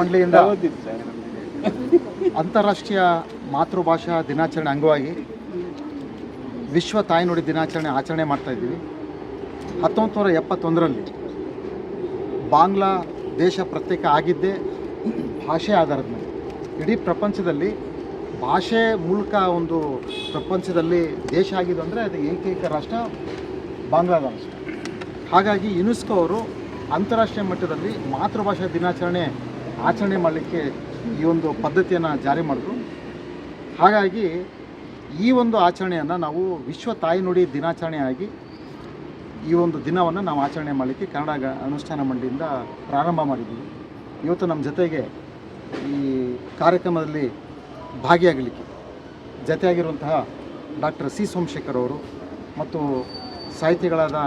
ಮಂಡಳಿಯಿಂದ ಅಂತಾರಾಷ್ಟ್ರೀಯ ಮಾತೃಭಾಷಾ ದಿನಾಚರಣೆ ಅಂಗವಾಗಿ ವಿಶ್ವ ತಾಯ್ನುಡಿ ದಿನಾಚರಣೆ ಆಚರಣೆ ಮಾಡ್ತಾ ಇದ್ದೀವಿ. ಹತ್ತೊಂಬತ್ತು ನೂರ ಎಪ್ಪತ್ತೊಂದರಲ್ಲಿ ಬಾಂಗ್ಲಾ ದೇಶ ಪ್ರತ್ಯೇಕ ಆಗಿದ್ದೇ ಭಾಷೆ ಆಧಾರದ ಮೇಲೆ. ಇಡೀ ಪ್ರಪಂಚದಲ್ಲಿ ಭಾಷೆ ಮೂಲಕ ಒಂದು ಪ್ರಪಂಚದಲ್ಲಿ ದೇಶ ಆಗಿದೆ ಅಂದರೆ ಅದು ಏಕೈಕ ರಾಷ್ಟ್ರ ಬಾಂಗ್ಲಾದೇಶ ಹಾಗಾಗಿ ಯುನೆಸ್ಕೋ ಅವರು ಅಂತಾರಾಷ್ಟ್ರೀಯ ಮಟ್ಟದಲ್ಲಿ ಮಾತೃಭಾಷಾ ದಿನಾಚರಣೆ ಆಚರಣೆ ಮಾಡಲಿಕ್ಕೆ ಈ ಒಂದು ಪದ್ಧತಿಯನ್ನು ಜಾರಿ ಮಾಡಿದ್ರು. ಹಾಗಾಗಿ ಈ ಒಂದು ಆಚರಣೆಯನ್ನು ನಾವು ವಿಶ್ವ ತಾಯಿ ನುಡಿ ದಿನಾಚರಣೆಯಾಗಿ ಈ ಒಂದು ದಿನವನ್ನು ನಾವು ಆಚರಣೆ ಮಾಡಲಿಕ್ಕೆ ಕನ್ನಡ ಅನುಷ್ಠಾನ ಮಂಡಳಿಯಿಂದ ಪ್ರಾರಂಭ ಮಾಡಿದ್ದೀವಿ ಇವತ್ತು ನಮ್ಮ ಜೊತೆಗೆ ಈ ಕಾರ್ಯಕ್ರಮದಲ್ಲಿ ಭಾಗಿಯಾಗಲಿಕ್ಕೆ ಜೊತೆಯಾಗಿರುವಂತಹ ಡಾಕ್ಟರ್ ಸಿ ಸೋಮಶೇಖರ್ ಅವರು ಮತ್ತು ಸಾಹಿತಿಗಳಾದ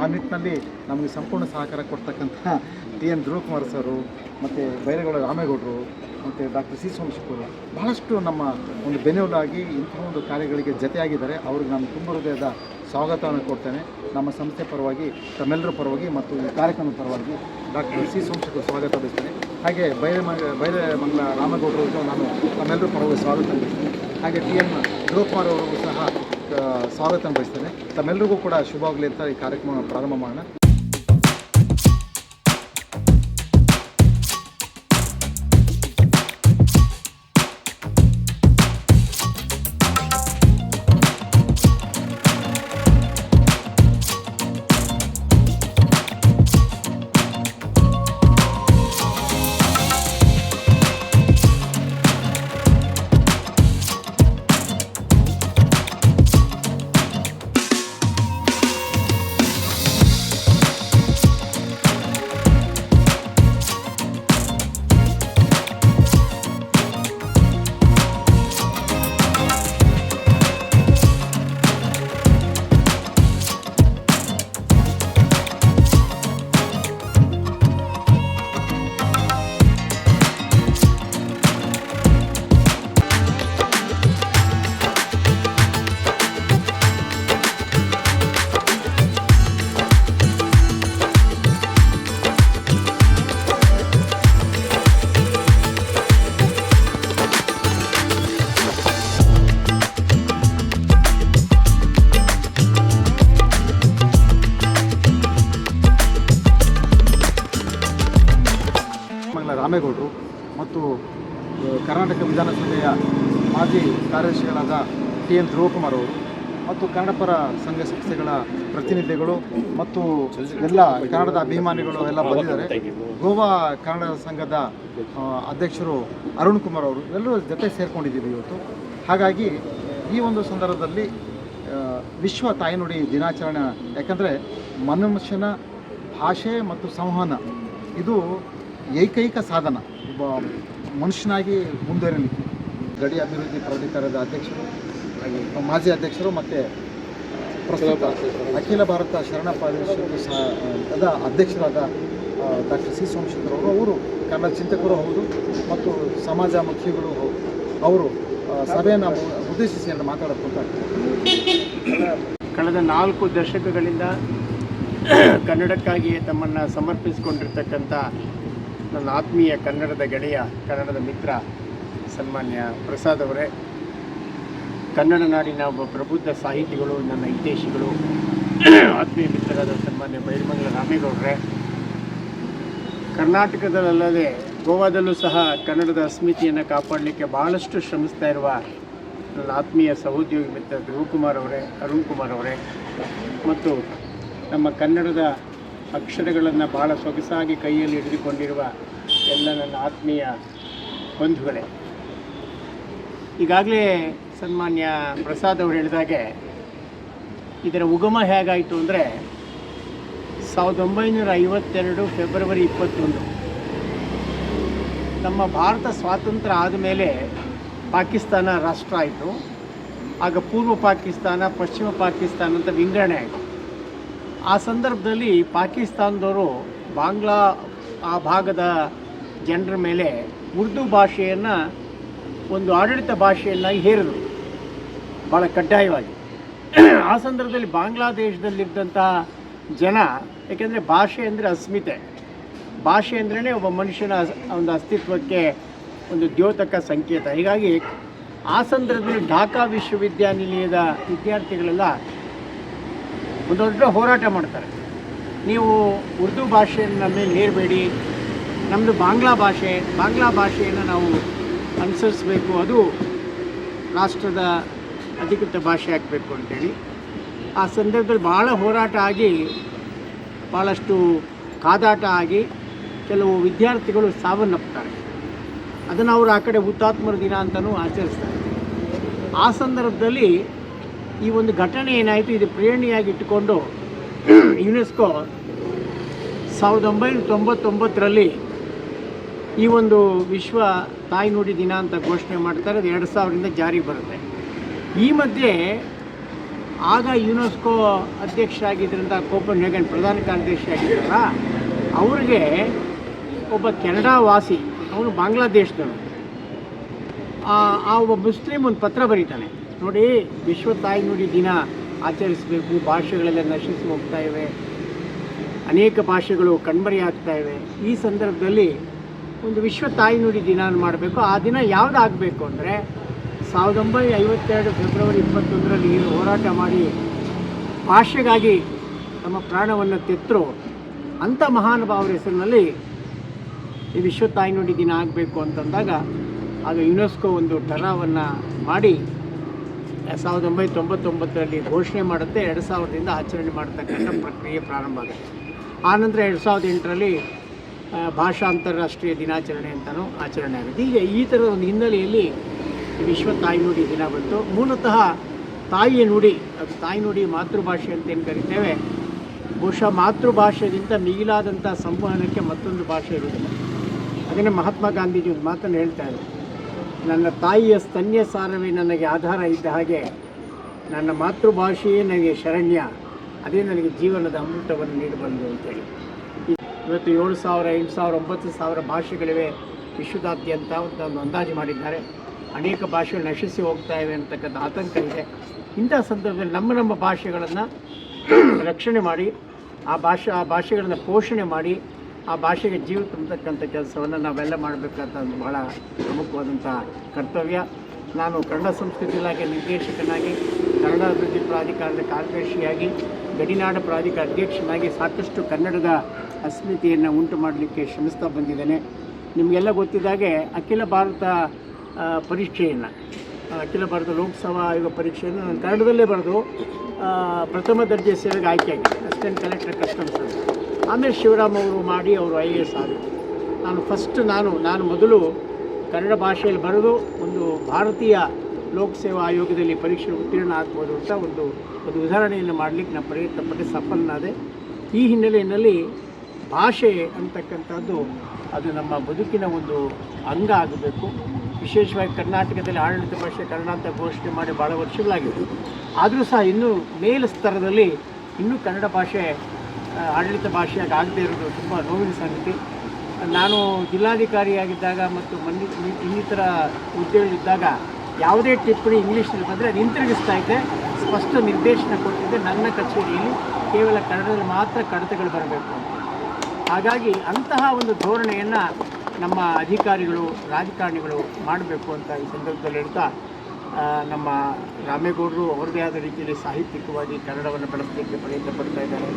ಆ ನಿಟ್ಟಿನಲ್ಲಿ ನಮಗೆ ಸಂಪೂರ್ಣ ಸಹಕಾರ ಕೊಡ್ತಕ್ಕಂಥ ಟಿ ಎನ್ ಧ್ರುವಕುಮಾರ್ ಸರು, ಮತ್ತು ಬೈರೇಗೌಡ ರಾಮೇಗೌಡರು, ಮತ್ತು ಡಾಕ್ಟರ್ ಸಿ ಸೋಮಶೇಖರ್ ಬಹಳಷ್ಟು ನಮ್ಮ ಒಂದು ಬೆನ್ನೆಲುಬಾಗಿ ಇಂತಹ ಒಂದು ಕಾರ್ಯಗಳಿಗೆ ಜತೆಯಾಗಿದ್ದಾರೆ. ಅವ್ರಿಗೆ ನಾನು ತುಂಬ ಹೃದಯದ ಸ್ವಾಗತವನ್ನು ಕೊಡ್ತೇನೆ. ನಮ್ಮ ಸಂಸ್ಥೆ ಪರವಾಗಿ, ತಮ್ಮೆಲ್ಲರ ಪರವಾಗಿ ಮತ್ತು ಈ ಕಾರ್ಯಕ್ರಮದ ಪರವಾಗಿ ಡಾಕ್ಟರ್ ಸಿ ಸೋಮಶೇಖರ್ ಸ್ವಾಗತ ಬಯಸ್ತೇನೆ ಹಾಗೆ ಬೈರೆ ಬೈರೆ ಮಂಗಲ ರಾಮೇಗೌಡರು ನಾನು ತಮ್ಮೆಲ್ಲರ ಪರವಾಗಿ ಸ್ವಾಗತ ಬಯಸ್ತೇನೆ ಹಾಗೆ ಟಿ ಎನ್ ಧ್ರುವಕುಮಾರ್ ಅವರಿಗೂ ಸಹ ಸ್ವಾಗತ ಬಯಸ್ತೇನೆ ತಮ್ಮೆಲ್ಲರಿಗೂ ಕೂಡ ಶುಭವಾಗಲಿ ಅಂತ ಈ ಕಾರ್ಯಕ್ರಮವನ್ನು ಪ್ರಾರಂಭ ಮಾಡೋಣ. ಕಾರ್ಯದರ್ಶಿಗಳಾದ ಟಿ ಎನ್ ಧ್ರುವಕುಮಾರ್ ಅವರು ಮತ್ತು ಕನ್ನಡಪರ ಸಂಘ ಸಂಸ್ಥೆಗಳ ಪ್ರತಿನಿಧಿಗಳು ಮತ್ತು ಎಲ್ಲ ಕನ್ನಡದ ಅಭಿಮಾನಿಗಳು ಎಲ್ಲ ಬಂದಿದ್ದಾರೆ. ಗೋವಾ ಕನ್ನಡ ಸಂಘದ ಅಧ್ಯಕ್ಷರು ಅರುಣ್ ಕುಮಾರ್ ಅವರು ಎಲ್ಲರೂ ಜೊತೆ ಸೇರ್ಕೊಂಡಿದ್ದೀವಿ ಇವತ್ತು. ಹಾಗಾಗಿ ಈ ಒಂದು ಸಂದರ್ಭದಲ್ಲಿ ವಿಶ್ವ ತಾಯ್ನುಡಿ ದಿನಾಚರಣೆ, ಯಾಕಂದರೆ ಮನುಷ್ಯನ ಭಾಷೆ ಮತ್ತು ಸಂವಹನ, ಇದು ಏಕೈಕ ಸಾಧನ. ಒಬ್ಬ ಮನುಷ್ಯನಾಗಿ ಮುಂದುವರಿಲಿಕ್ಕೆ ಗಡಿ ಅಭಿವೃದ್ಧಿ ಪ್ರಾಧಿಕಾರದ ಅಧ್ಯಕ್ಷರು ಮಾಜಿ ಅಧ್ಯಕ್ಷರು ಮತ್ತು ಪ್ರಸ್ತುತ ಅಖಿಲ ಭಾರತ ಶರಣ ಪರಿಷತ್ ಸಹ ಅಧ್ಯಕ್ಷರಾದ ಡಾಕ್ಟರ್ ಸಿ ಸೋಮಶೇಖರ್ ಅವರು ಅವರು ಕನ್ನಡ ಚಿಂತಕರು ಹೌದು ಮತ್ತು ಸಮಾಜ ಮುಖಿಗಳು ಅವರು ಸಭೆಯನ್ನು ಉದ್ದೇಶಿಸಿ ಅಂತ ಮಾತಾಡೋಕ್ಕಂತ ಕಳೆದ ನಾಲ್ಕು ದಶಕಗಳಿಂದ ಕನ್ನಡಕ್ಕಾಗಿ ತಮ್ಮನ್ನು ಸಮರ್ಪಿಸಿಕೊಂಡಿರ್ತಕ್ಕಂಥ ನನ್ನ ಆತ್ಮೀಯ ಕನ್ನಡದ ಗೆಳೆಯ ಕನ್ನಡದ ಮಿತ್ರ ಸನ್ಮಾನ್ಯ ಪ್ರಸಾದ್ ಅವರೇ, ಕನ್ನಡ ನಾಡಿನ ಒಬ್ಬ ಪ್ರಬುದ್ಧ ಸಾಹಿತಿಗಳು, ನನ್ನ ಹಿತೇಶಿಗಳು ಆತ್ಮೀಯ ಮಿತ್ರರಾದ ಸನ್ಮಾನ್ಯ ಬೈರಮಂಗಲ ರಾಮೇಗೌಡರೇ, ಕರ್ನಾಟಕದಲ್ಲದೆ ಗೋವಾದಲ್ಲೂ ಸಹ ಕನ್ನಡದ ಅಸ್ಮಿತೆಯನ್ನು ಕಾಪಾಡಲಿಕ್ಕೆ ಬಹಳಷ್ಟು ಶ್ರಮಿಸ್ತಾ ಇರುವ ನನ್ನ ಆತ್ಮೀಯ ಸಹೋದ್ಯೋಗಿ ಮಿತ್ರ ಧ್ರುವಕುಮಾರ್ ಅವರೇ, ಅರುಣ್ ಕುಮಾರ್ ಅವರೇ, ಮತ್ತು ನಮ್ಮ ಕನ್ನಡದ ಅಕ್ಷರಗಳನ್ನು ಬಹಳ ಸೊಗಸಾಗಿ ಕೈಯಲ್ಲಿ ಹಿಡಿದುಕೊಂಡಿರುವ ಎಲ್ಲ ನನ್ನ ಆತ್ಮೀಯ ಬಂಧುಗಳೇ. ಈಗಾಗಲೇ ಸನ್ಮಾನ್ಯ ಪ್ರಸಾದ್ ಅವರು ಹೇಳಿದಾಗೆ ಇದರ ಉಗಮ ಹೇಗಾಯಿತು ಅಂದರೆ ಸಾವಿರದ ಒಂಬೈನೂರ ಐವತ್ತೆರಡು ಫೆಬ್ರವರಿ ಇಪ್ಪತ್ತೊಂದು. ನಮ್ಮ ಭಾರತ ಸ್ವಾತಂತ್ರ್ಯ ಆದಮೇಲೆ ಪಾಕಿಸ್ತಾನ ರಾಷ್ಟ್ರ ಆಯಿತು. ಆಗ ಪೂರ್ವ ಪಾಕಿಸ್ತಾನ, ಪಶ್ಚಿಮ ಪಾಕಿಸ್ತಾನ ಅಂತ ವಿಂಗಡಣೆ ಆಯಿತು. ಆ ಸಂದರ್ಭದಲ್ಲಿ ಪಾಕಿಸ್ತಾನದವರು ಬಾಂಗ್ಲಾ ಆ ಭಾಗದ ಜನರ ಮೇಲೆ ಉರ್ದು ಭಾಷೆಯನ್ನು ಒಂದು ಆಡಳಿತ ಭಾಷೆಯನ್ನಾಗಿ ಹೇರಿದರು. ಭಾಳ ಕಡ್ಡಾಯವಾಗಿ. ಆ ಸಂದರ್ಭದಲ್ಲಿ ಬಾಂಗ್ಲಾದೇಶದಲ್ಲಿದ್ದಂತಹ ಜನ ಯಾಕೆಂದರೆ ಭಾಷೆ ಅಂದರೆ ಅಸ್ಮಿತೆ. ಭಾಷೆ ಅಂದ್ರೇ ಒಬ್ಬ ಮನುಷ್ಯನ ಒಂದು ಅಸ್ತಿತ್ವಕ್ಕೆ ಒಂದು ದ್ಯೋತಕ ಸಂಕೇತ. ಹೀಗಾಗಿ ಆ ಸಂದರ್ಭದಲ್ಲಿ ಢಾಕಾ ವಿಶ್ವವಿದ್ಯಾನಿಲಯದ ವಿದ್ಯಾರ್ಥಿಗಳೆಲ್ಲ ಒಂದು ಹೋರಾಟ ಮಾಡ್ತಾರೆ. ನೀವು ಉರ್ದು ಭಾಷೆಯನ್ನು ನಮ್ಮ ಮೇಲೆ ಹೇರಬೇಡಿ ನಮ್ಮದು ಬಾಂಗ್ಲಾ ಭಾಷೆ, ಬಾಂಗ್ಲಾ ಭಾಷೆಯನ್ನು ನಾವು ಅನುಸರಿಸಬೇಕು. ಅದು ರಾಷ್ಟ್ರದ ಅಧಿಕೃತ ಭಾಷೆ ಆಗಬೇಕು ಅಂತೇಳಿ. ಆ ಸಂದರ್ಭದಲ್ಲಿ ಭಾಳ ಹೋರಾಟ ಆಗಿ ಭಾಳಷ್ಟು ಕಾದಾಟ ಆಗಿ ಕೆಲವು ವಿದ್ಯಾರ್ಥಿಗಳು ಸಾವನ್ನಪ್ಪುತ್ತಾರೆ. ಅದನ್ನು ಅವರು ಆ ಕಡೆ ಹುತಾತ್ಮರ ದಿನ ಅಂತಲೂ ಆಚರಿಸ್ತಾರೆ. ಆ ಸಂದರ್ಭದಲ್ಲಿ ಈ ಒಂದು ಘಟನೆ ಏನಾಯಿತು, ಇದು ಪ್ರೇರಣೆಯಾಗಿ ಇಟ್ಟುಕೊಂಡು, ಯುನೆಸ್ಕೋ ಸಾವಿರದ ಒಂಬೈನೂರ ತೊಂಬತ್ತೊಂಬತ್ತರಲ್ಲಿ ಈ ಒಂದು ವಿಶ್ವ ತಾಯಿ ನುಡಿ ದಿನ ಅಂತ ಘೋಷಣೆ ಮಾಡ್ತಾರೆ, ಅದು ಎರಡು ಸಾವಿರದಿಂದ ಜಾರಿ ಬರುತ್ತೆ. ಈ ಮಧ್ಯೆ ಆಗ ಯುನೆಸ್ಕೋ ಅಧ್ಯಕ್ಷರಾಗಿದ್ದರಿಂದ ಕೋಪನ್ ಹೇಗನ್ ಪ್ರಧಾನ ಕಾರ್ಯದರ್ಶಿ ಆಗಿದ್ದಾರಲ್ಲ ಅವ್ರಿಗೆ ಒಬ್ಬ ಕೆನಡಾ ವಾಸಿ, ಅವನು ಬಾಂಗ್ಲಾದೇಶದವನು. ಆ ಆ ಒಬ್ಬ ಮುಸ್ಲಿಂ ಒಂದು ಪತ್ರ ಬರೀತಾನೆ, ನೋಡಿ ವಿಶ್ವ ತಾಯಿ ನುಡಿ ದಿನ ಆಚರಿಸಬೇಕು, ಭಾಷೆಗಳೆಲ್ಲ ನಶಿಸಿ ಹೋಗ್ತಾ ಇವೆ, ಅನೇಕ ಭಾಷೆಗಳು ಕಣ್ಮರೆಯಾಗ್ತಾ ಇವೆ. ಈ ಸಂದರ್ಭದಲ್ಲಿ ಒಂದು ವಿಶ್ವ ತಾಯ್ನುಡಿ ದಿನ ಮಾಡಬೇಕು. ಆ ದಿನ ಯಾವ್ದು ಆಗಬೇಕು ಅಂದರೆ ಸಾವಿರದ ಒಂಬೈನೂರ ಐವತ್ತೆರಡು ಫೆಬ್ರವರಿ ಇಪ್ಪತ್ತೊಂದರಲ್ಲಿ ಏನು ಹೋರಾಟ ಮಾಡಿ ಭಾಷೆಗಾಗಿ ತಮ್ಮ ಪ್ರಾಣವನ್ನು ತೆತ್ತರು ಅಂಥ ಮಹಾನುಭಾವರ ಹೆಸರಿನಲ್ಲಿ ಈ ವಿಶ್ವ ತಾಯ್ನುಡಿ ದಿನ ಆಗಬೇಕು ಅಂತಂದಾಗ ಆಗ ಯುನೆಸ್ಕೋ ಒಂದು ಟರಾವನ್ನು ಮಾಡಿ ಸಾವಿರದ ಒಂಬೈನೂರ ತೊಂಬತ್ತೊಂಬತ್ತರಲ್ಲಿ ಘೋಷಣೆ ಮಾಡುತ್ತೆ. ಎರಡು ಸಾವಿರದಿಂದ ಆಚರಣೆ ಮಾಡತಕ್ಕಂಥ ಪ್ರಕ್ರಿಯೆ ಪ್ರಾರಂಭ ಆಗುತ್ತೆ. ಆನಂತರ ಎರಡು ಸಾವಿರದ ಎಂಟರಲ್ಲಿ ಭಾಷಾ ಅಂತಾರಾಷ್ಟ್ರೀಯ ದಿನಾಚರಣೆ ಅಂತಲೂ ಆಚರಣೆ ಆಗುತ್ತೆ. ಹೀಗೆ ಈ ಥರದ ಒಂದು ಹಿನ್ನೆಲೆಯಲ್ಲಿ ವಿಶ್ವ ತಾಯಿ ನುಡಿ ದಿನ ಬಂತು. ಮೂಲತಃ ತಾಯಿಯ ನುಡಿ, ಅದು ತಾಯ್ನುಡಿ ಮಾತೃಭಾಷೆ ಅಂತ ಏನು ಕರಿತೇವೆ, ಬಹುಶಃ ಮಾತೃಭಾಷೆಗಿಂತ ಮಿಗಿಲಾದಂಥ ಸಂವಹನಕ್ಕೆ ಮತ್ತೊಂದು ಭಾಷೆ ಇರುವುದಿಲ್ಲ ಅದನ್ನೇ ಮಹಾತ್ಮ ಗಾಂಧೀಜಿ ಒಂದು ಮಾತನ್ನು ಹೇಳ್ತಾ ಇದ್ದರು ನನ್ನ ತಾಯಿಯ ಸ್ತನ್ಯ ಸಾರವೇ ನನಗೆ ಆಧಾರ ಇದ್ದ ಹಾಗೆ, ನನ್ನ ಮಾತೃಭಾಷೆಯೇ ನನಗೆ ಶರಣ್ಯ, ಅದೇ ನನಗೆ ಜೀವನದ ಅಮೃತವನ್ನು ನೀಡಬಲ್ಲದು ಅಂತೇಳಿ. ಇವತ್ತು ಏಳು ಸಾವಿರ, ಎಂಟು ಸಾವಿರ, ಒಂಬತ್ತು ಸಾವಿರ ಭಾಷೆಗಳಿವೆ ವಿಶ್ವದಾದ್ಯಂತ ಒಂದು ಅಂದಾಜು ಮಾಡಿದ್ದಾರೆ. ಅನೇಕ ಭಾಷೆಗಳು ನಶಿಸಿ ಹೋಗ್ತಾ ಇವೆ ಅಂತಕ್ಕಂಥ ಆತಂಕ ಇದೆ. ಇಂಥ ಸಂದರ್ಭದಲ್ಲಿ ನಮ್ಮ ನಮ್ಮ ಭಾಷೆಗಳನ್ನು ರಕ್ಷಣೆ ಮಾಡಿ, ಆ ಭಾಷೆ, ಆ ಭಾಷೆಗಳನ್ನು ಪೋಷಣೆ ಮಾಡಿ, ಆ ಭಾಷೆಗೆ ಜೀವ ತುಂಬತಕ್ಕಂಥ ಕೆಲಸವನ್ನು ನಾವೆಲ್ಲ ಮಾಡಬೇಕಂತ ಒಂದು ಭಾಳ ಪ್ರಮುಖವಾದಂಥ ಕರ್ತವ್ಯ. ನಾನು ಕನ್ನಡ ಸಂಸ್ಕೃತಿ ಇಲಾಖೆ ನಿರ್ದೇಶಕನಾಗಿ, ಕನ್ನಡ ಅಭಿವೃದ್ಧಿ ಪ್ರಾಧಿಕಾರದ ಕಾರ್ಯದರ್ಶಿಯಾಗಿ, ಗಡಿನಾಡ ಪ್ರಾಧಿಕಾರ ಅಧ್ಯಕ್ಷನಾಗಿ ಸಾಕಷ್ಟು ಕನ್ನಡದ ಅಸ್ಮಿತೆಯನ್ನು ಉಂಟು ಮಾಡಲಿಕ್ಕೆ ಶ್ರಮಿಸ್ತಾ ಬಂದಿದ್ದೇನೆ. ನಿಮಗೆಲ್ಲ ಗೊತ್ತಿದ್ದಾಗೆ ಅಖಿಲ ಭಾರತ ಪರೀಕ್ಷೆಯನ್ನು, ಅಖಿಲ ಭಾರತ ಲೋಕಸಭಾ ಆಯೋಗ ಪರೀಕ್ಷೆಯನ್ನು ನಾನು ಕನ್ನಡದಲ್ಲೇ ಬರೆದು ಪ್ರಥಮ ದರ್ಜೆ ಸೇವೆಗೆ ಆಯ್ಕೆಯಾಗಿದೆ. Assistant collector customs. ಆಮೇಲೆ ಶಿವರಾಮ್ ಅವರು ಮಾಡಿ ಅವರು ಐ ಎ ಎಸ್ ಆದರು. ನಾನು ಫಸ್ಟ್ ನಾನು ನಾನು ಮೊದಲು ಕನ್ನಡ ಭಾಷೆಯಲ್ಲಿ ಬರೆದು ಒಂದು ಭಾರತೀಯ ಲೋಕಸೇವಾ ಆಯೋಗದಲ್ಲಿ ಪರೀಕ್ಷೆ ಉತ್ತೀರ್ಣ ಆಗ್ಬೋದು ಅಂತ ಒಂದು ಒಂದು ಉದಾಹರಣೆಯನ್ನು ಮಾಡಲಿಕ್ಕೆ ನಾನು ಪ್ರಯತ್ನ ಪಟ್ಟು ಸಫಲನಾದೆ. ಈ ಹಿನ್ನೆಲೆಯಲ್ಲಿ ಭಾಷೆ ಅಂತಕ್ಕಂಥದ್ದು ಅದು ನಮ್ಮ ಬದುಕಿನ ಒಂದು ಅಂಗ ಆಗಬೇಕು. ವಿಶೇಷವಾಗಿ ಕರ್ನಾಟಕದಲ್ಲಿ ಆಡಳಿತ ಭಾಷೆ ಕನ್ನಡ ಅಂತ ಘೋಷಣೆ ಮಾಡಿ ಭಾಳ ವರ್ಷಗಳಾಗಿದೆ. ಆದರೂ ಸಹ ಇನ್ನೂ ಮೇಲ್ ಸ್ತರದಲ್ಲಿ ಇನ್ನೂ ಕನ್ನಡ ಭಾಷೆ ಆಡಳಿತ ಭಾಷೆಯಾಗಿ ಆಗದೇ ಇರೋದು ತುಂಬ ನೋವಿನ ಸಂಗತಿ. ನಾನು ಜಿಲ್ಲಾಧಿಕಾರಿಯಾಗಿದ್ದಾಗ ಮತ್ತು ಮಂದಿ ಇನ್- ಇನ್ನಿತರ ಹುದ್ದೆಗಳಿದ್ದಾಗ ಯಾವುದೇ ಟಿಪ್ಪಣಿ ಇಂಗ್ಲೀಷ್ನಲ್ಲಿ ಬಂದರೆ ಅದು ಹಿಂತಿರುಗಿಸ್ತಾ ಇದ್ದೆ. ಸ್ಪಷ್ಟ ನಿರ್ದೇಶನ ಕೊಟ್ಟಿದ್ದೆ. ನನ್ನ ಕಚೇರಿಯಲ್ಲಿ ಕೇವಲ ಕನ್ನಡದಲ್ಲಿ ಮಾತ್ರ ಕಡತಗಳು ಬರಬೇಕು ಹಾಗಾಗಿ ಅಂತಹ ಒಂದು ಧೋರಣೆಯನ್ನು ನಮ್ಮ ಅಧಿಕಾರಿಗಳು, ರಾಜಕಾರಣಿಗಳು ಮಾಡಬೇಕು ಅಂತ ಈ ಸಂದರ್ಭದಲ್ಲಿ ಹೇಳ್ತಾ ನಮ್ಮ ರಾಮೇಗೌಡರು ಅವರದೇ ಆದ ರೀತಿಯಲ್ಲಿ ಸಾಹಿತ್ಯಿಕವಾಗಿ ಕನ್ನಡವನ್ನು ಬೆಳೆಸಲಿಕ್ಕೆ ಪ್ರಯತ್ನ ಪಡ್ತಾ ಇದ್ದಾರೆ.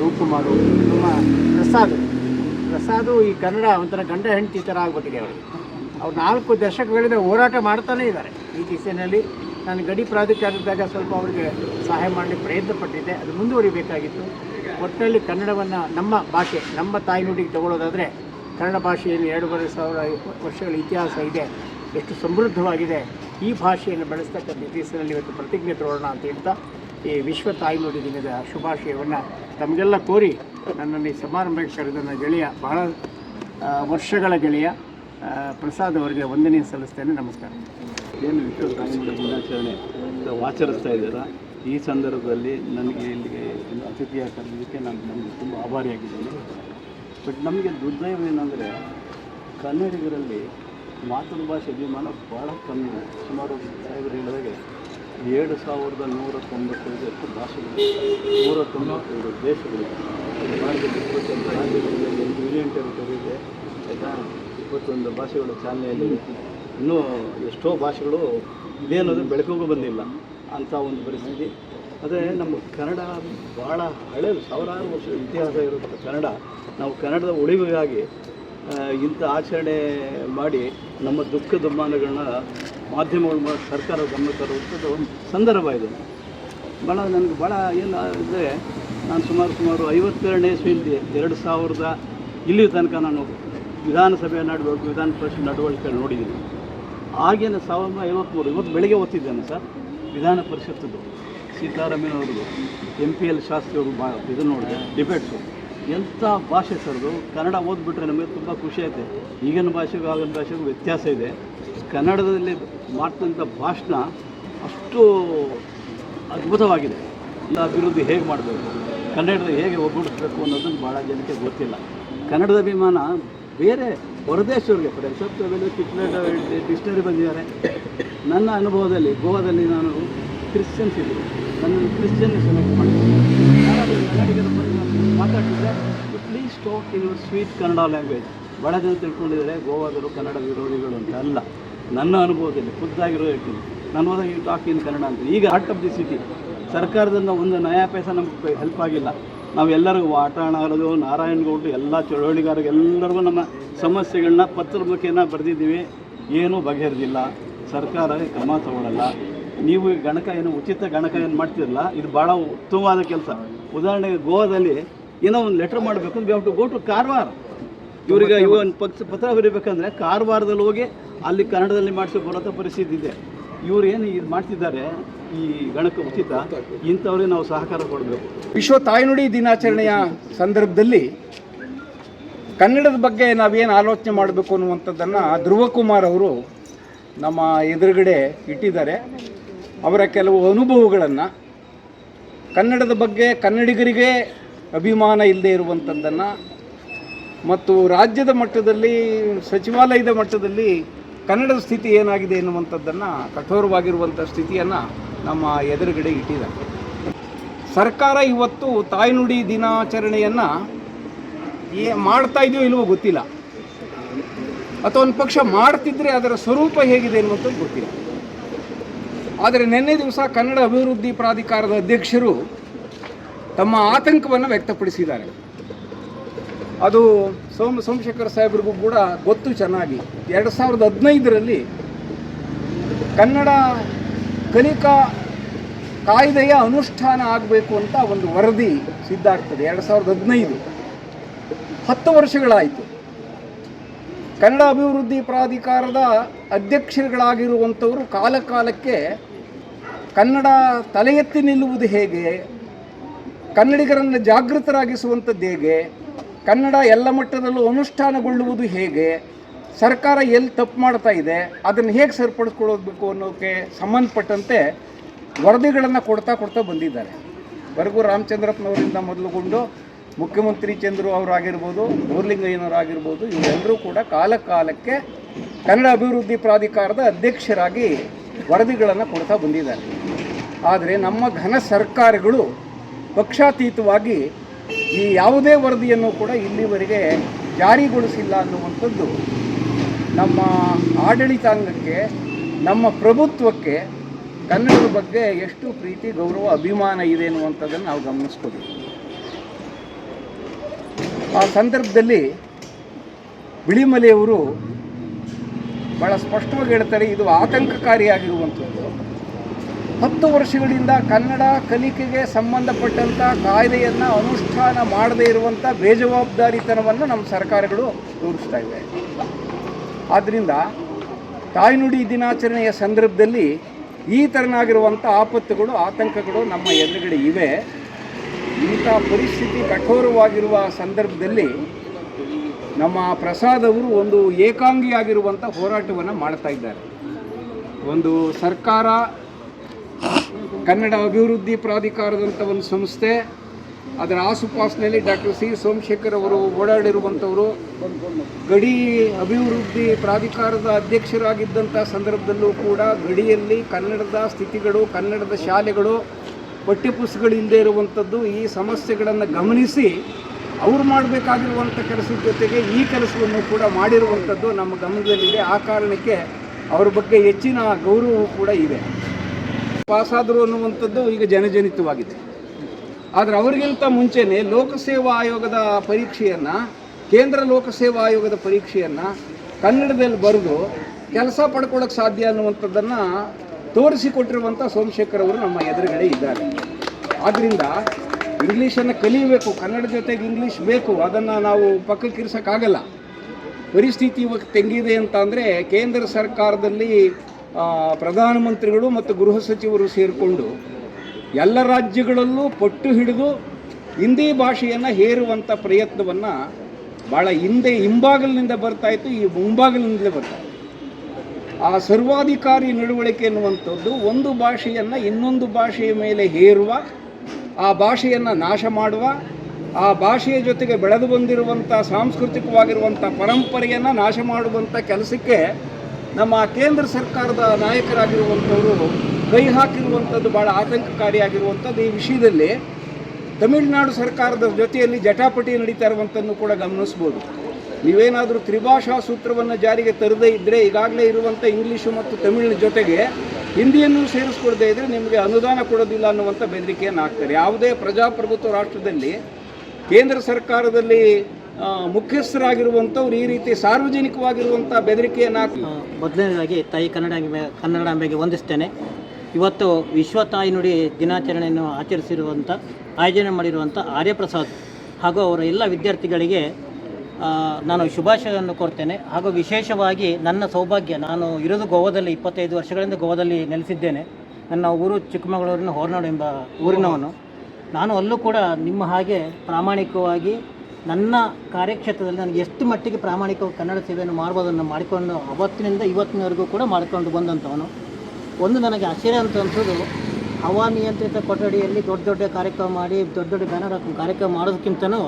ರೂಪುಮಾರು ನಮ್ಮ ಪ್ರಸಾದ್, ಪ್ರಸಾದು ಈ ಕನ್ನಡ ಒಂಥರ ಗಂಡ ಹೆಂಡತಿ ಥರ ಆಗ್ಬಿಟ್ಟಿದೆ ಅವರು. ಅವ್ರು ನಾಲ್ಕು ದಶಕಗಳಿಂದ ಹೋರಾಟ ಮಾಡ್ತಾನೇ ಇದ್ದಾರೆ. ಈ ದಿಸೆಯಲ್ಲಿ ನಾನು ಗಡಿ ಪ್ರಾಧಿಕಾರದಾಗ ಸ್ವಲ್ಪ ಅವರಿಗೆ ಸಹಾಯ ಮಾಡಲಿಕ್ಕೆ ಪ್ರಯತ್ನ ಪಟ್ಟಿದ್ದೆ. ಅದು ಮುಂದುವರಿಬೇಕಾಗಿತ್ತು. ಒಟ್ಟಿನಲ್ಲಿ ಕನ್ನಡವನ್ನು ನಮ್ಮ ಭಾಷೆ, ನಮ್ಮ ತಾಯ್ನುಡಿಗೆ ತಗೊಳ್ಳೋದಾದರೆ ಕನ್ನಡ ಭಾಷೆಯಲ್ಲಿ ಎರಡೂವರೆ ಸಾವಿರ ವರ್ಷಗಳ ಇತಿಹಾಸ ಇದೆ, ಎಷ್ಟು ಸಮೃದ್ಧವಾಗಿದೆ. ಈ ಭಾಷೆಯನ್ನು ಬೆಳೆಸ್ತಕ್ಕಂಥ ಇತಿಹಾಸದಲ್ಲಿ ಇವತ್ತು ಪ್ರತಿಜ್ಞೆ ತೋರೋಣ ಅಂತ ಹೇಳ್ತಾ ಈ ವಿಶ್ವ ತಾಯ್ನುಡಿ ದಿನದ ಶುಭಾಶಯವನ್ನು ತಮಗೆಲ್ಲ ಕೋರಿ ನನ್ನನ್ನು ಈ ಸಮಾರಂಭಕ್ಕೆ ಕರೆದ ಗೆಳೆಯ, ಬಹಳ ವರ್ಷಗಳ ಗೆಳೆಯ ಪ್ರಸಾದ್ ಅವರಿಗೆ ವಂದನೆ ಸಲ್ಲಿಸ್ತೇನೆ. ನಮಸ್ಕಾರ. ಏನು ವಿಶ್ವ ತಾಯ್ನುಡಿ ದಿನಾಚರಣೆ? ಆಚರಿಸ್ತಾ ಇದ್ದೀರಾ? ಈ ಸಂದರ್ಭದಲ್ಲಿ ನನಗೆ ಇಲ್ಲಿಗೆ ಒಂದು ಅತಿಥಿಯಾಗಿ ಕರೆದಿದ್ದಕ್ಕೆ ನಾನು ನಮಗೆ ತುಂಬ ಆಭಾರಿಯಾಗಿದ್ದೇನೆ. ಬಟ್ ನಮಗೆ ದುರ್ದೈವ ಏನಂದರೆ ಕನ್ನಡಿಗರಲ್ಲಿ ಮಾತೃಭಾಷೆ ಅಭಿಮಾನ ಭಾಳ ಕಮ್ಮಿ. ಸುಮಾರು ಸಾಹೇಬರು ಹೇಳಿದಾಗೆ ಏಳು ಸಾವಿರದ ನೂರ ತೊಂಬತ್ತೈದು ಭಾಷೆಗಳು ನೂರ ತೊಂಬತ್ತೈದು ದೇಶಗಳು ಎಂಟು ಯೂನಿಯನ್ ಟೆರಿಟರಿ ಇದೆ ಆಯಿತಾ? ಇಪ್ಪತ್ತೊಂದು ಭಾಷೆಗಳ ಚಾಲನೆಯಲ್ಲಿ ಇನ್ನೂ ಎಷ್ಟೋ ಭಾಷೆಗಳು ಇದೆ ಅನ್ನೋದು ಬೆಳಕಿಗೂ ಬಂದಿಲ್ಲ. ಅಂಥ ಒಂದು ಪರಿಸ್ಥಿತಿ. ಅದೇ ನಮ್ಮ ಕನ್ನಡ ಭಾಳ ಹಳೆಯದು ಸಾವಿರಾರು ವರ್ಷ ಇತಿಹಾಸ ಇರುವಂಥ ಕನ್ನಡ. ನಾವು ಕನ್ನಡದ ಉಳಿವಿಗಾಗಿ ಇಂಥ ಆಚರಣೆ ಮಾಡಿ ನಮ್ಮ ದುಃಖ ದುಮ್ಮಾನಗಳನ್ನ ಮಾಧ್ಯಮಗಳು ಮೂಲಕ ಸರ್ಕಾರ ಗಮನ ತರುವಂಥದ್ದು ಒಂದು ಸಂದರ್ಭ ಇದು. ಭಾಳ ನನಗೆ ಭಾಳ ಏನು ಅಂದರೆ ನಾನು ಸುಮಾರು ಸುಮಾರು ಐವತ್ತೆರಡನೇ ಇಸ್ವಿಯಲ್ಲಿ ಎರಡು ಸಾವಿರದ ಇಲ್ಲಿ ತನಕ ನಾನು ವಿಧಾನಸಭೆ ನಡವಳಿಕೆ ವಿಧಾನ ಪರಿಷತ್ ನಡವಳಿಕೆ ನೋಡಿದ್ದೀನಿ. ಆಗಿನ ಸಾವಿರದ ಐವತ್ತ್ಮೂರು ಇವತ್ತು ಬೆಳಗ್ಗೆ ಓದ್ತಿದ್ದೇನೆ ಸರ್. ವಿಧಾನ ಪರಿಷತ್ತದ್ದು ಸೀತಾರಾಮಯ್ಯನವ್ರದ್ದು ಎಂ ಪಿ ಎಲ್ ಶಾಸ್ತ್ರಿ ಅವರು ಬಾ, ಇದು ನೋಡಿದೆ ಡಿಬೇಟ್ಸು ಎಂಥ ಭಾಷೆ ಸರ್ದು ಕನ್ನಡ ಓದ್ಬಿಟ್ರೆ ನಮಗೆ ತುಂಬ ಖುಷಿ ಐತೆ ಈಗಿನ ಭಾಷೆಗೂ ಆಗಿನ ಭಾಷೆಗೂ ವ್ಯತ್ಯಾಸ ಇದೆ. ಕನ್ನಡದಲ್ಲಿ ಮಾಡ್ತಂಥ ಭಾಷಣ ಅಷ್ಟು ಅದ್ಭುತವಾಗಿದೆ. ಇಲ್ಲ ಅಭಿವೃದ್ಧಿ ಹೇಗೆ ಮಾಡಬೇಕು? ಕನ್ನಡದ ಹೇಗೆ ಒಗ್ಗೂಡಿಸ್ಬೇಕು ಅನ್ನೋದನ್ನು ಭಾಳ ಜನಕ್ಕೆ ಗೊತ್ತಿಲ್ಲ. ಕನ್ನಡದ ಅಭಿಮಾನ ಬೇರೆ ಹೊರದೇಶವ್ರಿಗೆ ಫಾರ್ ಎಕ್ಸಾಂಪಲ್ ಡಿಕ್ಷನರಿ ಬಂದಿದ್ದಾರೆ. ನನ್ನ ಅನುಭವದಲ್ಲಿ ಗೋವಾದಲ್ಲಿ ನಾನು ಕ್ರಿಶ್ಚಿಯನ್ಸ್ ಇದ್ದರು ನನ್ನನ್ನು ಕ್ರಿಶ್ಚಿಯನ್ ಸೆಲೆಕ್ಟ್ ಮಾಡಿದ್ದೀನಿ. ಕನ್ನಡಿಗರ ನಾನು ಮಾತಾಡ್ತಿದ್ದೆ please talk in your sweet Kannada language ಭಾಳ ಜನ ತಿಳ್ಕೊಂಡಿದ್ದಾರೆ ಗೋವಾದರು ಕನ್ನಡ ವಿರೋಧಿಗಳು ಅಂತ ಅಲ್ಲ. ನನ್ನ ಅನುಭವದಲ್ಲಿ ಖುದ್ದಾಗಿರೋ ಹೇಳ್ತೀನಿ. ನಾನು ಹೋದಾಗ ಟಾಕ್ ಇನ್ ಕನ್ನಡ ಅಂತ. ಈಗ ಹಾರ್ಟ್ ಆಫ್ ದಿ ಸಿಟಿ ಸರ್ಕಾರದಿಂದ ಒಂದು ನಯಾ ಪೈಸ ನಮಗೆ ಹೆಲ್ಪ್ ಆಗಿಲ್ಲ. ನಾವು ಎಲ್ಲರಿಗೂ ವಾಟಾಣರದು ನಾರಾಯಣಗೌಡರು ಎಲ್ಲ ಚಳವಳಿಗಾರರು, ಎಲ್ಲರಿಗೂ ನಮ್ಮ ಸಮಸ್ಯೆಗಳನ್ನ ಪತ್ರ ಮುಖೇನ ಬರೆದಿದ್ದೀವಿ. ಏನೂ ಬಗೆಹರಿದಿಲ್ಲ. ಸರ್ಕಾರ ಕ್ರಮ ತಗೊಳ್ಳಲ್ಲ ನೀವು ಗಣಕ ಏನು ಉಚಿತ ಗಣಕ ಏನು ಮಾಡ್ತಿರಲ್ಲ, ಇದು ಭಾಳ ಉತ್ತಮವಾದ ಕೆಲಸ. ಉದಾಹರಣೆಗೆ ಗೋವಾದಲ್ಲಿ ಏನೋ ಒಂದು ಲೆಟ್ರ್ ಮಾಡಬೇಕು ಅಂದ್ರೆ ಟು ಗೋ ಟು ಕಾರವಾರ ಇವರಿಗೆ ಇವ ಪಕ್ಷ ಪತ್ರ ಬರೀಬೇಕಂದ್ರೆ ಕಾರವಾರದಲ್ಲಿ ಹೋಗಿ ಅಲ್ಲಿ ಕನ್ನಡದಲ್ಲಿ ಮಾಡಿಸಿ ಬರೋಂಥ ಪರಿಸ್ಥಿತಿ ಇದೆ. ಇವ್ರು ಏನು ಇದು ಮಾಡ್ತಿದ್ದಾರೆ ಈ ಗಣಕ ಉಚಿತ, ಇಂಥವ್ರಿಗೆ ನಾವು ಸಹಕಾರ ಕೊಡಬೇಕು. ವಿಶ್ವ ತಾಯ್ನುಡಿ ದಿನಾಚರಣೆಯ ಸಂದರ್ಭದಲ್ಲಿ ಕನ್ನಡದ ಬಗ್ಗೆ ನಾವೇನು ಆಲೋಚನೆ ಮಾಡಬೇಕು ಅನ್ನುವಂಥದ್ದನ್ನು ಧ್ರುವಕುಮಾರ್ ಅವರು ನಮ್ಮ ಎದುರುಗಡೆ ಇಟ್ಟಿದ್ದಾರೆ. ಅವರ ಕೆಲವು ಅನುಭವಗಳನ್ನು ಕನ್ನಡದ ಬಗ್ಗೆ ಕನ್ನಡಿಗರಿಗೆ ಅಭಿಮಾನ ಇಲ್ಲದೆ ಇರುವಂಥದ್ದನ್ನು ಮತ್ತು ರಾಜ್ಯದ ಮಟ್ಟದಲ್ಲಿ, ಸಚಿವಾಲಯದ ಮಟ್ಟದಲ್ಲಿ ಕನ್ನಡದ ಸ್ಥಿತಿ ಏನಾಗಿದೆ ಎನ್ನುವಂಥದ್ದನ್ನು ಕಠೋರವಾಗಿರುವಂಥ ಸ್ಥಿತಿಯನ್ನು ನಮ್ಮ ಎದುರುಗಡೆ ಇಟ್ಟಿದ್ದಾರೆ. ಸರ್ಕಾರ ಇವತ್ತು ತಾಯ್ನುಡಿ ದಿನಾಚರಣೆಯನ್ನು ಏ ಮಾಡ್ತಾ ಇದೆಯೋ ಇಲ್ವೋ ಗೊತ್ತಿಲ್ಲ. ಅಥವಾ ಒಂದು ಪಕ್ಷ ಮಾಡ್ತಿದ್ರೆ ಅದರ ಸ್ವರೂಪ ಹೇಗಿದೆ ಅನ್ನುವಂಥದ್ದು ಗೊತ್ತಿಲ್ಲ. ಆದರೆ ನಿನ್ನೆ ದಿವಸ ಕನ್ನಡ ಅಭಿವೃದ್ಧಿ ಪ್ರಾಧಿಕಾರದ ಅಧ್ಯಕ್ಷರು ತಮ್ಮ ಆತಂಕವನ್ನು ವ್ಯಕ್ತಪಡಿಸಿದ್ದಾರೆ. ಅದು ಸೋಮ ಸೋಮಶೇಖರ್ ಸಾಹೇಬ್ರಿಗೂ ಕೂಡ ಗೊತ್ತು ಚೆನ್ನಾಗಿ. ಎರಡು ಸಾವಿರದ ಹದಿನೈದರಲ್ಲಿ ಕನ್ನಡ ಕಲಿಕಾ ಕಾಯ್ದೆಯ ಅನುಷ್ಠಾನ ಆಗಬೇಕು ಅಂತ ಒಂದು ವರದಿ ಸಿದ್ಧ ಆಗ್ತದೆ, ಎರಡು ಸಾವಿರದ ಹದಿನೈದು. ಹತ್ತು ವರ್ಷಗಳಾಯಿತು. ಕನ್ನಡ ಅಭಿವೃದ್ಧಿ ಪ್ರಾಧಿಕಾರದ ಅಧ್ಯಕ್ಷರುಗಳಾಗಿರುವಂಥವರು ಕಾಲಕಾಲಕ್ಕೆ ಕನ್ನಡ ತಲೆ ಎತ್ತಿ ನಿಲ್ಲುವುದು ಹೇಗೆ, ಕನ್ನಡಿಗರನ್ನು ಜಾಗೃತರಾಗಿಸುವಂಥದ್ದು ಹೇಗೆ ಕನ್ನಡ ಎಲ್ಲ ಮಟ್ಟದಲ್ಲೂ ಅನುಷ್ಠಾನಗೊಳ್ಳುವುದು ಹೇಗೆ? ಸರ್ಕಾರ ಎಲ್ಲಿ ತಪ್ಪು ಮಾಡ್ತಾ ಇದೆ? ಅದನ್ನು ಹೇಗೆ ಸರಿಪಡಿಸ್ಕೊಳ್ಬೇಕು ಅನ್ನೋಕ್ಕೆ ಸಂಬಂಧಪಟ್ಟಂತೆ ವರದಿಗಳನ್ನು ಕೊಡ್ತಾ ಕೊಡ್ತಾ ಬಂದಿದ್ದಾರೆ. ಬರಗು ರಾಮಚಂದ್ರಪ್ಪನವರಿಂದ ಮೊದಲುಗೊಂಡು ಮುಖ್ಯಮಂತ್ರಿ ಚಂದ್ರು ಅವರಾಗಿರ್ಬೋದು ಬೋರ್ಲಿಂಗಯ್ಯನವರಾಗಿರ್ಬೋದು ಇವರೆಲ್ಲರೂ ಕೂಡ ಕಾಲ ಕಾಲಕ್ಕೆ ಕನ್ನಡ ಅಭಿವೃದ್ಧಿ ಪ್ರಾಧಿಕಾರದ ಅಧ್ಯಕ್ಷರಾಗಿ ವರದಿಗಳನ್ನು ಕೊಡ್ತಾ ಬಂದಿದ್ದಾರೆ. ಆದರೆ ನಮ್ಮ ಘನ ಸರ್ಕಾರಗಳು ಪಕ್ಷಾತೀತವಾಗಿ ಈ ಯಾವುದೇ ವರದಿಯನ್ನು ಕೂಡ ಇಲ್ಲಿವರೆಗೆ ಜಾರಿಗೊಳಿಸಿಲ್ಲ ಅನ್ನುವಂಥದ್ದು ನಮ್ಮ ಆಡಳಿತಾಂಗಕ್ಕೆ, ನಮ್ಮ ಪ್ರಭುತ್ವಕ್ಕೆ ಕನ್ನಡದ ಬಗ್ಗೆ ಎಷ್ಟು ಪ್ರೀತಿ, ಗೌರವ, ಅಭಿಮಾನ ಇದೆ ಅನ್ನುವಂಥದ್ದನ್ನು ನಾವು ಗಮನಿಸ್ಕೋಬೇಕು ಆ ಸಂದರ್ಭದಲ್ಲಿ ಬಿಳಿಮಲೆಯವರು ಭಾಳ ಸ್ಪಷ್ಟವಾಗಿ ಹೇಳ್ತಾರೆ, ಇದು ಆತಂಕಕಾರಿಯಾಗಿರುವಂಥದ್ದು. ಹತ್ತು ವರ್ಷಗಳಿಂದ ಕನ್ನಡ ಕಲಿಕೆಗೆ ಸಂಬಂಧಪಟ್ಟಂಥ ಕಾಯ್ದೆಯನ್ನು ಅನುಷ್ಠಾನ ಮಾಡದೇ ಇರುವಂಥ ಬೇಜವಾಬ್ದಾರಿತನವನ್ನು ನಮ್ಮ ಸರ್ಕಾರಗಳು ತೋರಿಸ್ತಾ ಇವೆ. ಆದ್ದರಿಂದ ತಾಯ್ನುಡಿ ದಿನಾಚರಣೆಯ ಸಂದರ್ಭದಲ್ಲಿ ಈ ಥರನಾಗಿರುವಂಥ ಆಪತ್ತುಗಳು, ಆತಂಕಗಳು ನಮ್ಮ ಎದುರುಗಡೆ ಇವೆ. ಇಂಥ ಪರಿಸ್ಥಿತಿ ಕಠೋರವಾಗಿರುವ ಸಂದರ್ಭದಲ್ಲಿ ನಮ್ಮ ಪ್ರಸಾದ್ ಅವರು ಒಂದು ಏಕಾಂಗಿಯಾಗಿರುವಂಥ ಹೋರಾಟವನ್ನು ಮಾಡ್ತಾ ಇದ್ದಾರೆ. ಒಂದು ಸರ್ಕಾರ ಕನ್ನಡ ಅಭಿವೃದ್ಧಿ ಪ್ರಾಧಿಕಾರದಂಥ ಒಂದು ಸಂಸ್ಥೆ, ಅದರ ಆಸುಪಾಸಿನಲ್ಲಿ ಡಾಕ್ಟರ್ ಸಿ ಸೋಮಶೇಖರ್ ಅವರು ಓಡಾಡಿರುವಂಥವರು, ಗಡಿ ಅಭಿವೃದ್ಧಿ ಪ್ರಾಧಿಕಾರದ ಅಧ್ಯಕ್ಷರಾಗಿದ್ದಂಥ ಸಂದರ್ಭದಲ್ಲೂ ಕೂಡ ಗಡಿಯಲ್ಲಿ ಕನ್ನಡದ ಸ್ಥಿತಿಗಳು, ಕನ್ನಡದ ಶಾಲೆಗಳು, ಪಠ್ಯಪುಸ್ತಕಗಳು ಇಲ್ಲದೆ ಇರುವಂಥದ್ದು, ಈ ಸಮಸ್ಯೆಗಳನ್ನು ಗಮನಿಸಿ ಅವ್ರು ಮಾಡಬೇಕಾಗಿರುವಂಥ ಕೆಲಸದ ಜೊತೆಗೆ ಈ ಕೆಲಸವನ್ನು ಕೂಡ ಮಾಡಿರುವಂಥದ್ದು ನಮ್ಮ ಗಮನದಲ್ಲಿದೆ. ಆ ಕಾರಣಕ್ಕೆ ಅವ್ರ ಬಗ್ಗೆ ಹೆಚ್ಚಿನ ಗೌರವವು ಕೂಡ ಇದೆ. ಪಾಸಾದರು ಅನ್ನುವಂಥದ್ದು ಈಗ ಜನಜನಿತವಾಗಿದೆ. ಆದರೆ ಅವರಿಗಿಂತ ಮುಂಚೆನೇ ಲೋಕಸೇವಾ ಆಯೋಗದ ಪರೀಕ್ಷೆಯನ್ನು, ಕೇಂದ್ರ ಲೋಕಸೇವಾ ಆಯೋಗದ ಪರೀಕ್ಷೆಯನ್ನು ಕನ್ನಡದಲ್ಲಿ ಬರೆದು ಕೆಲಸ ಪಡ್ಕೊಳ್ಳೋಕೆ ಸಾಧ್ಯ ಅನ್ನುವಂಥದ್ದನ್ನು ತೋರಿಸಿಕೊಟ್ಟಿರುವಂಥ ಸೋಮಶೇಖರ್ ಅವರು ನಮ್ಮ ಎದುರುಗಡೆ ಇದ್ದಾರೆ. ಆದ್ದರಿಂದ ಇಂಗ್ಲೀಷನ್ನು ಕಲಿಯಬೇಕು ಕನ್ನಡ ಜೊತೆಗೆ ಇಂಗ್ಲೀಷ್ ಬೇಕು, ಅದನ್ನು ನಾವು ಪಕ್ಕಕ್ಕಿರ್ಸೋಕ್ಕಾಗಲ್ಲ. ಪರಿಸ್ಥಿತಿ ಇವಾಗ ತೆಂಗಿದೆ ಅಂತ ಅಂದರೆ ಕೇಂದ್ರ ಸರ್ಕಾರದಲ್ಲಿ ಪ್ರಧಾನಮಂತ್ರಿಗಳು ಮತ್ತು ಗೃಹ ಸಚಿವರು ಸೇರಿಕೊಂಡು ಎಲ್ಲ ರಾಜ್ಯಗಳಲ್ಲೂ ಪಟ್ಟು ಹಿಡಿದು ಹಿಂದಿ ಭಾಷೆಯನ್ನು ಹೇರುವಂಥ ಪ್ರಯತ್ನವನ್ನು ಭಾಳ ಹಿಂದೆ ಹಿಂಬಾಗಿಲಿನಿಂದ ಬರ್ತಾ ಇತ್ತು, ಈ ಮುಂಬಾಗಲಿನಿಂದಲೇ ಬರ್ತಾ ಇದೆ. ಆ ಸರ್ವಾಧಿಕಾರಿ ನಡವಳಿಕೆ ಎನ್ನುವಂಥದ್ದು ಒಂದು ಭಾಷೆಯನ್ನು ಇನ್ನೊಂದು ಭಾಷೆಯ ಮೇಲೆ ಹೇರುವ, ಆ ಭಾಷೆಯನ್ನು ನಾಶ ಮಾಡುವ, ಆ ಭಾಷೆಯ ಜೊತೆಗೆ ಬೆಳೆದು ಬಂದಿರುವಂಥ ಸಾಂಸ್ಕೃತಿಕವಾಗಿರುವಂಥ ಪರಂಪರೆಯನ್ನು ನಾಶ ಮಾಡುವಂಥ ಕೆಲಸಕ್ಕೆ ನಮ್ಮ ಕೇಂದ್ರ ಸರ್ಕಾರದ ನಾಯಕರಾಗಿರುವಂಥವರು ಕೈ ಹಾಕಿರುವಂಥದ್ದು ಭಾಳ ಆತಂಕಕಾರಿಯಾಗಿರುವಂಥದ್ದು ಈ ವಿಷಯದಲ್ಲಿ ತಮಿಳುನಾಡು ಸರ್ಕಾರದ ಜೊತೆಯಲ್ಲಿ ಜಟಾಪಟಿ ನಡೀತಾ ಇರುವಂಥನ್ನು ಕೂಡ ಗಮನಿಸ್ಬೋದು. ನೀವೇನಾದರೂ ತ್ರಿಭಾಷಾ ಸೂತ್ರವನ್ನು ಜಾರಿಗೆ ತರದೇ ಇದ್ದರೆ ಈಗಾಗಲೇ ಇರುವಂಥ ಇಂಗ್ಲೀಷು ಮತ್ತು ತಮಿಳಿನ ಜೊತೆಗೆ ಹಿಂದಿಯನ್ನು ಸೇರಿಸ್ಕೊಡದೇ ಇದ್ದರೆ ನಿಮಗೆ ಅನುದಾನ ಕೊಡೋದಿಲ್ಲ ಅನ್ನುವಂಥ ಬೆದರಿಕೆಯನ್ನು ಹಾಕ್ತಾರೆ ಯಾವುದೇ ಪ್ರಜಾಪ್ರಭುತ್ವ ರಾಷ್ಟ್ರದಲ್ಲಿ ಕೇಂದ್ರ ಸರ್ಕಾರದಲ್ಲಿ ಮುಖ್ಯಸ್ಥರಾಗಿರುವಂಥವ್ರು ಈ ರೀತಿ ಸಾರ್ವಜನಿಕವಾಗಿರುವಂಥ ಬೆದರಿಕೆಯನ್ನು ಹಾಕಿ. ಮೊದಲನೇದಾಗಿ ತಾಯಿ ಕನ್ನಡ ಕನ್ನಡಾಂಬೆಗೆ ವಂದಿಸ್ತೇನೆ. ಇವತ್ತು ವಿಶ್ವ ತಾಯಿ ನುಡಿ ದಿನಾಚರಣೆಯನ್ನು ಆಚರಿಸಿರುವಂಥ, ಆಯೋಜನೆ ಮಾಡಿರುವಂಥ ಆರ್ಯಪ್ರಸಾದ್ ಹಾಗೂ ಅವರ ಎಲ್ಲ ವಿದ್ಯಾರ್ಥಿಗಳಿಗೆ ನಾನು ಶುಭಾಶಯವನ್ನು ಕೊಡ್ತೇನೆ ಹಾಗೂ ವಿಶೇಷವಾಗಿ ನನ್ನ ಸೌಭಾಗ್ಯ, ನಾನು ಇರೋದು ಗೋವಾದಲ್ಲಿ, ಇಪ್ಪತ್ತೈದು ವರ್ಷಗಳಿಂದ ಗೋವಾದಲ್ಲಿ ನೆಲೆಸಿದ್ದೇನೆ. ನನ್ನ ಊರು ಚಿಕ್ಕಮಗಳೂರಿನ ಹೊರನಾಡು ಎಂಬ ಊರಿನವನು. ನಾನು ಅಲ್ಲೂ ಕೂಡ ನಿಮ್ಮ ಹಾಗೆ ಪ್ರಾಮಾಣಿಕವಾಗಿ ನನ್ನ ಕಾರ್ಯಕ್ಷೇತ್ರದಲ್ಲಿ ನನಗೆ ಎಷ್ಟು ಮಟ್ಟಿಗೆ ಪ್ರಾಮಾಣಿಕ ಕನ್ನಡ ಸೇವೆಯನ್ನು ಮಾಡ್ಬೋದನ್ನು ಮಾಡಿಕೊಂಡು ಅವತ್ತಿನಿಂದ ಇವತ್ತಿನವರೆಗೂ ಕೂಡ ಮಾಡಿಕೊಂಡು ಬಂದಂಥವನು. ಒಂದು ನನಗೆ ಆಶ್ಚರ್ಯ ಅಂತ ಅನ್ಸೋದು ಹವಾನಿಯಂತ್ರಿತ ಕೊಠಡಿಯಲ್ಲಿ ದೊಡ್ಡ ದೊಡ್ಡ ಕಾರ್ಯಕ್ರಮ ಮಾಡಿ, ದೊಡ್ಡ ದೊಡ್ಡ ಬ್ಯಾನರ್ ಹಾಕೊಂಡು ಕಾರ್ಯಕ್ರಮ ಮಾಡೋದಕ್ಕಿಂತನೂ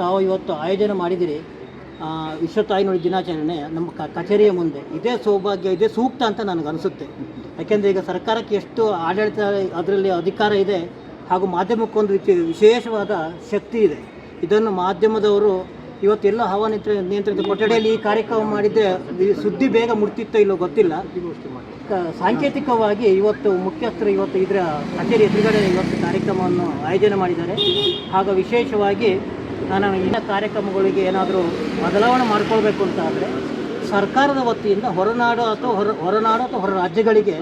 ತಾವು ಇವತ್ತು ಆಯೋಜನೆ ಮಾಡಿದಿರಿ ವಿಶ್ವ ತಾಯಿ ನುಡಿ ದಿನಾಚರಣೆ ನಮ್ಮ ಕಚೇರಿಯ ಮುಂದೆ. ಇದೇ ಸೌಭಾಗ್ಯ, ಇದೇ ಸೂಕ್ತ ಅಂತ ನನಗೆ ಅನಿಸುತ್ತೆ. ಯಾಕೆಂದರೆ ಈಗ ಸರ್ಕಾರಕ್ಕೆ ಎಷ್ಟು ಆಡಳಿತ ಅದರಲ್ಲಿ ಅಧಿಕಾರ ಇದೆ, ಹಾಗೂ ಮಾಧ್ಯಮಕ್ಕೊಂದು ವಿಶೇಷವಾದ ಶಕ್ತಿ ಇದೆ. ಇದನ್ನು ಮಾಧ್ಯಮದವರು ಇವತ್ತೆಲ್ಲ ಹವಾನಿಯಂತ್ರ ನಿಯಂತ್ರಿತ ಕೊಠಡಿಯಲ್ಲಿ ಈ ಕಾರ್ಯಕ್ರಮ ಮಾಡಿದ್ರೆ ಸುದ್ದಿ ಬೇಗ ಮುಟ್ತಿತ್ತೋ ಇಲ್ಲೋ ಗೊತ್ತಿಲ್ಲ. ಸಾಂಕೇತಿಕವಾಗಿ ಇವತ್ತು ಮುಖ್ಯಸ್ಥರು ಇವತ್ತು ಇದರ ಕಚೇರಿ ಎದುರುಗಡೆ ಇವತ್ತು ಕಾರ್ಯಕ್ರಮವನ್ನು ಆಯೋಜನೆ ಮಾಡಿದ್ದಾರೆ. ಹಾಗೂ ವಿಶೇಷವಾಗಿ ನಾನು ಇನ್ನ ಕಾರ್ಯಕ್ರಮಗಳಿಗೆ ಏನಾದರೂ ಬದಲಾವಣೆ ಮಾಡ್ಕೊಳ್ಬೇಕು ಅಂತ ಆದರೆ ಸರ್ಕಾರದ ವತಿಯಿಂದ ಹೊರನಾಡು ಅಥವಾ ಹೊರ ಹೊರನಾಡು ಅಥವಾ ಹೊರ ರಾಜ್ಯಗಳಿಗೆ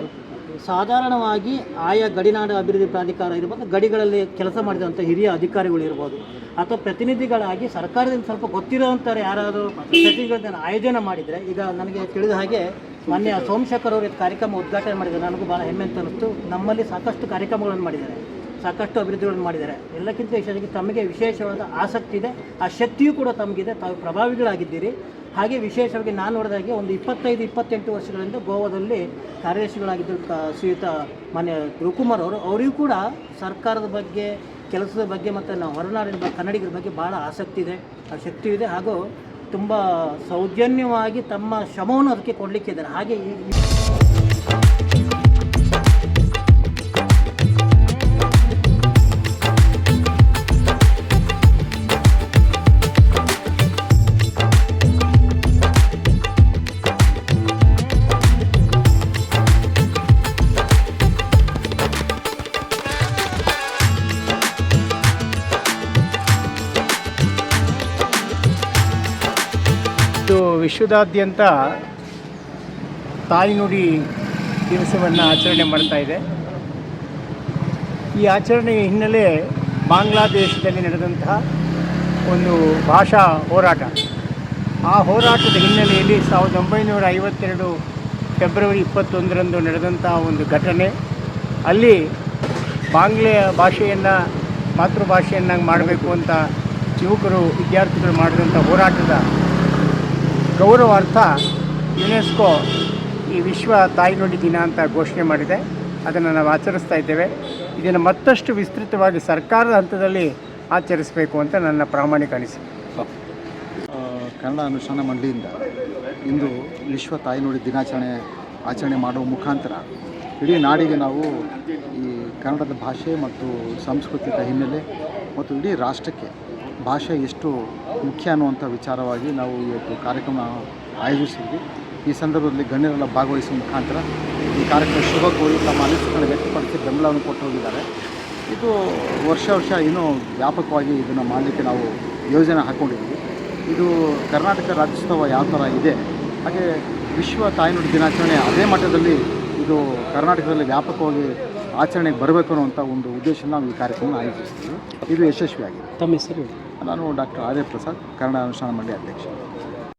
ಸಾಧಾರಣವಾಗಿ ಆಯಾ ಗಡಿನಾಡು ಅಭಿವೃದ್ಧಿ ಪ್ರಾಧಿಕಾರ ಇರ್ಬೋದು, ಗಡಿಗಳಲ್ಲಿ ಕೆಲಸ ಮಾಡಿದಂಥ ಹಿರಿಯ ಅಧಿಕಾರಿಗಳು ಇರ್ಬೋದು, ಅಥವಾ ಪ್ರತಿನಿಧಿಗಳಾಗಿ ಸರ್ಕಾರದಿಂದ ಸ್ವಲ್ಪ ಗೊತ್ತಿರೋಂಥವ್ರು ಯಾರಾದರೂ ಪ್ರತಿನಿಧಿಗಳನ್ನ ಆಯೋಜನೆ ಮಾಡಿದರೆ, ಈಗ ನನಗೆ ತಿಳಿದ ಹಾಗೆ ಮೊನ್ನೆ ಸೋಮಶೇಖರ್ ಅವರು ಕಾರ್ಯಕ್ರಮ ಉದ್ಘಾಟನೆ ಮಾಡಿದ್ದಾರೆ. ನನಗೂ ಭಾಳ ಹೆಮ್ಮೆ ಅಂತ ಅನ್ನಿಸ್ತು. ನಮ್ಮಲ್ಲಿ ಸಾಕಷ್ಟು ಕಾರ್ಯಕ್ರಮಗಳನ್ನು ಮಾಡಿದ್ದಾರೆ. ಸಾಕಷ್ಟು ಅಭಿವೃದ್ಧಿಗಳನ್ನು ಮಾಡಿದ್ದಾರೆ. ಎಲ್ಲಕ್ಕಿಂತ ವಿಶೇಷವಾಗಿ ತಮಗೆ ವಿಶೇಷವಾದ ಆಸಕ್ತಿ ಇದೆ. ಆ ಶಕ್ತಿಯೂ ಕೂಡ ತಮಗಿದೆ. ತಾವು ಪ್ರಭಾವಿಗಳಾಗಿದ್ದೀರಿ. ಹಾಗೆ ವಿಶೇಷವಾಗಿ ನಾನು ನೋಡಿದಾಗೆ ಒಂದು ಇಪ್ಪತ್ತೈದು, ಇಪ್ಪತ್ತೆಂಟು ವರ್ಷಗಳಿಂದ ಗೋವಾದಲ್ಲಿ ಕಾರ್ಯದರ್ಶಿಗಳಾಗಿದ್ದರು ಶ್ರೀಯುತ ಮಾನ್ಯ ರುಕುಮಾರ್ ಅವರು, ಅವರಿಗೂ ಕೂಡ ಸರ್ಕಾರದ ಬಗ್ಗೆ, ಕೆಲಸದ ಬಗ್ಗೆ ಮತ್ತು ನಾವು ಹೊರನಾಡಿನ ಬಗ್ಗೆ ಕನ್ನಡಿಗರ ಬಗ್ಗೆ ಭಾಳ ಆಸಕ್ತಿ ಇದೆ, ಆ ಶಕ್ತಿ ಇದೆ ಹಾಗೂ ತುಂಬ ಸೌಜನ್ಯವಾಗಿ ತಮ್ಮ ಶ್ರಮವನ್ನು ಅದಕ್ಕೆ ಕೊಡಲಿಕ್ಕಿದ್ದಾರೆ. ಹಾಗೆ ಈ ವಿಶ್ವದಾದ್ಯಂತ ತಾಯಿನುಡಿ ದಿವಸವನ್ನು ಆಚರಣೆ ಮಾಡ್ತಾ ಇದೆ. ಈ ಆಚರಣೆಯ ಹಿನ್ನೆಲೆ ಬಾಂಗ್ಲಾದೇಶದಲ್ಲಿ ನಡೆದಂತಹ ಒಂದು ಭಾಷಾ ಹೋರಾಟ. ಆ ಹೋರಾಟದ ಹಿನ್ನೆಲೆಯಲ್ಲಿ ಸಾವಿರದ ಒಂಬೈನೂರ ಐವತ್ತೆರಡು ಫೆಬ್ರವರಿ ಇಪ್ಪತ್ತೊಂದರಂದು ನಡೆದಂಥ ಒಂದು ಘಟನೆ. ಅಲ್ಲಿ ಬಾಂಗ್ಲೆಯ ಭಾಷೆಯನ್ನು, ಮಾತೃಭಾಷೆಯನ್ನಾಗಿ ಮಾಡಬೇಕು ಅಂತ ಯುವಕರು, ವಿದ್ಯಾರ್ಥಿಗಳು ಮಾಡಿದಂಥ ಹೋರಾಟದ ಗೌರವಾರ್ಥ ಯುನೆಸ್ಕೋ ಈ ವಿಶ್ವ ತಾಯ್ನುಡಿ ದಿನ ಅಂತ ಘೋಷಣೆ ಮಾಡಿದೆ. ಅದನ್ನು ನಾವು ಆಚರಿಸ್ತಾ ಇದ್ದೇವೆ. ಇದನ್ನು ಮತ್ತಷ್ಟು ವಿಸ್ತೃತವಾಗಿ ಸರ್ಕಾರದ ಹಂತದಲ್ಲಿ ಆಚರಿಸಬೇಕು ಅಂತ ನನ್ನ ಪ್ರಾಮಾಣಿಕ ಅನಿಸಿಕೆ. ಆ, ಕನ್ನಡ ಅನುಷ್ಠಾನ ಮಂಡಳಿಯಿಂದ ಇಂದು ವಿಶ್ವ ತಾಯ್ನುಡಿ ದಿನಾಚರಣೆ ಆಚರಣೆ ಮಾಡುವ ಮುಖಾಂತರ ಇಡೀ ನಾಡಿಗೆ ನಾವು ಈ ಕನ್ನಡದ ಭಾಷೆ ಮತ್ತು ಸಾಂಸ್ಕೃತಿಕ ಹಿನ್ನೆಲೆ ಮತ್ತು ಇಡೀ ರಾಷ್ಟ್ರಕ್ಕೆ ಭಾಷೆ ಎಷ್ಟು ಮುಖ್ಯ ಅನ್ನುವಂಥ ವಿಚಾರವಾಗಿ ನಾವು ಇವತ್ತು ಕಾರ್ಯಕ್ರಮ ಆಯೋಜಿಸಿದ್ವಿ. ಈ ಸಂದರ್ಭದಲ್ಲಿ ಗಣ್ಯರೆಲ್ಲ ಭಾಗವಹಿಸುವ ಮುಖಾಂತರ ಈ ಕಾರ್ಯಕ್ರಮ ಶುಭ ಕೋರಿ ತಮ್ಮ ಅನಿಸಿಕೆಗಳನ್ನು ವ್ಯಕ್ತಪಡಿಸಿ ಬೆಂಬಲವನ್ನು ಕೊಟ್ಟು ಹೋಗಿದ್ದಾರೆ. ಇದು ವರ್ಷ ವರ್ಷ ಇನ್ನೂ ವ್ಯಾಪಕವಾಗಿ ಇದನ್ನು ಮಾಡಲಿಕ್ಕೆ ನಾವು ಯೋಜನೆ ಹಾಕ್ಕೊಂಡಿದ್ದೀವಿ ಇದು ಕರ್ನಾಟಕ ರಾಜ್ಯೋತ್ಸವ ಯಾವ ಥರ ಇದೆ, ಹಾಗೆ ವಿಶ್ವ ತಾಯ್ನುಡಿ ದಿನಾಚರಣೆ ಅದೇ ಮಟ್ಟದಲ್ಲಿ ಇದು ಕರ್ನಾಟಕದಲ್ಲಿ ವ್ಯಾಪಕವಾಗಿ ಆಚರಣೆಗೆ ಬರಬೇಕು ಅನ್ನುವಂಥ ಒಂದು ಉದ್ದೇಶ ನಾವು ಈ ಕಾರ್ಯಕ್ರಮ ಆಯೋಜಿಸ್ತೀವಿ ಇದು ಯಶಸ್ವಿಯಾಗಿದೆ. ತಮ್ಮ ಹೆಸರು ನಾನು ಡಾಕ್ಟರ್ ಆರ್ಯ ಪ್ರಸಾದ್ ಕನ್ನಡ ಅನುಷ್ಠಾನ ಮಂಡಳಿ ಅಧ್ಯಕ್ಷ.